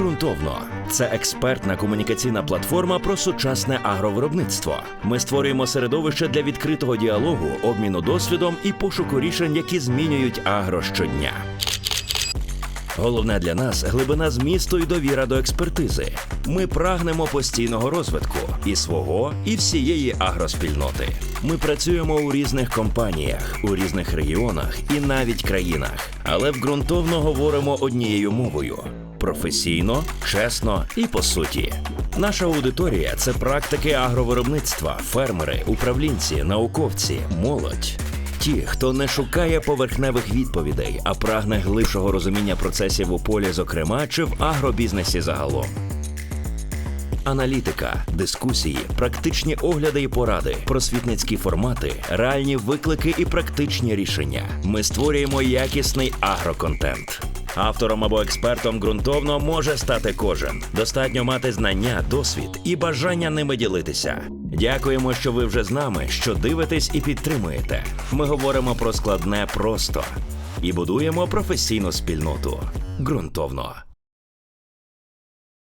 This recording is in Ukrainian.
Ґрунтовно це експертна комунікаційна платформа про сучасне агровиробництво. Ми створюємо середовище для відкритого діалогу, обміну досвідом і пошуку рішень, які змінюють агро щодня. Головне для нас глибина змісту і довіра до експертизи. Ми прагнемо постійного розвитку і свого, і всієї агроспільноти. Ми працюємо у різних компаніях, у різних регіонах і навіть країнах, але вґрунтовно говоримо однією мовою професійно, чесно і по суті. Наша аудиторія це практики агровиробництва, фермери, управлінці, науковці, молодь. Ті, хто не шукає поверхневих відповідей, а прагне глибшого розуміння процесів у полі, зокрема, чи в агробізнесі загалом. Аналітика, дискусії, практичні огляди і поради, просвітницькі формати, реальні виклики і практичні рішення. Ми створюємо якісний агроконтент. Автором або експертом ґрунтовно може стати кожен. Достатньо мати знання, досвід і бажання ними ділитися. Дякуємо, що ви вже з нами, що дивитесь і підтримуєте. Ми говоримо про складне просто і будуємо професійну спільноту ґрунтовно.